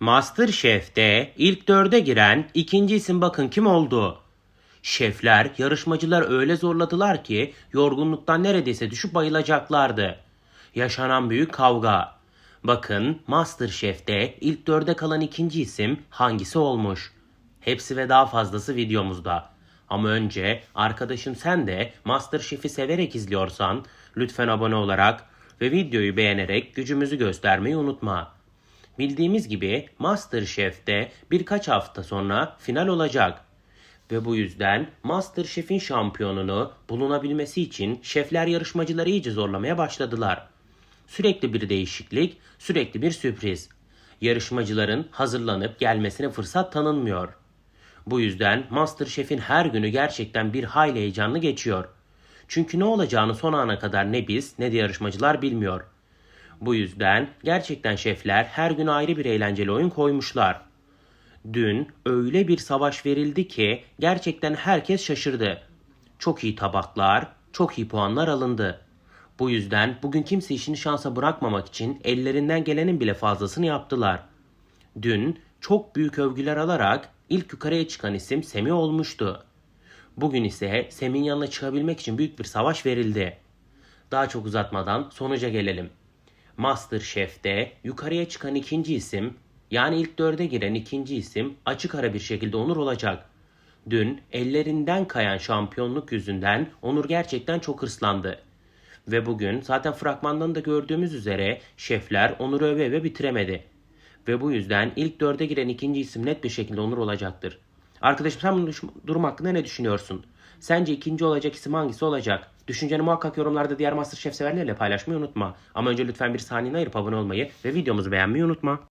Masterchef'te ilk dörde giren ikinci isim bakın kim oldu? Şefler, yarışmacılar öyle zorladılar ki yorgunluktan neredeyse düşüp bayılacaklardı. Yaşanan büyük kavga. Bakın Masterchef'te ilk dörde kalan ikinci isim hangisi olmuş? Hepsi ve daha fazlası videomuzda. Ama önce arkadaşım sen de Masterchef'i severek izliyorsan lütfen abone olarak ve videoyu beğenerek gücümüzü göstermeyi unutma. Bildiğimiz gibi Masterchef'te birkaç hafta sonra final olacak. Ve bu yüzden Masterchef'in şampiyonunu bulunabilmesi için şefler yarışmacıları iyice zorlamaya başladılar. Sürekli bir değişiklik, sürekli bir sürpriz. Yarışmacıların hazırlanıp gelmesine fırsat tanınmıyor. Bu yüzden Masterchef'in her günü gerçekten bir hayli heyecanlı geçiyor. Çünkü ne olacağını son ana kadar ne biz ne de yarışmacılar bilmiyor. Bu yüzden gerçekten şefler her gün ayrı bir eğlenceli oyun koymuşlar. Dün öyle bir savaş verildi ki gerçekten herkes şaşırdı. Çok iyi tabaklar, çok iyi puanlar alındı. Bu yüzden bugün kimse işini şansa bırakmamak için ellerinden gelenin bile fazlasını yaptılar. Dün çok büyük övgüler alarak ilk yukarıya çıkan isim Semih olmuştu. Bugün ise Semih'in yanına çıkabilmek için büyük bir savaş verildi. Daha çok uzatmadan sonuca gelelim. Masterchef'te yukarıya çıkan ikinci isim yani ilk dörde giren ikinci isim açık ara bir şekilde Onur olacak. Dün ellerinden kayan şampiyonluk yüzünden Onur gerçekten çok hırslandı. Ve bugün zaten fragmandan da gördüğümüz üzere şefler Onur'u öve öve bitiremedi. Ve bu yüzden ilk dörde giren ikinci isim net bir şekilde Onur olacaktır. Arkadaşım sen bu durum hakkında ne düşünüyorsun? Sence ikinci olacak isim hangisi olacak? Düşünceni muhakkak yorumlarda diğer Masterchef severlerle paylaşmayı unutma. Ama önce lütfen bir saniyeni ayırıp abone olmayı ve videomuzu beğenmeyi unutma.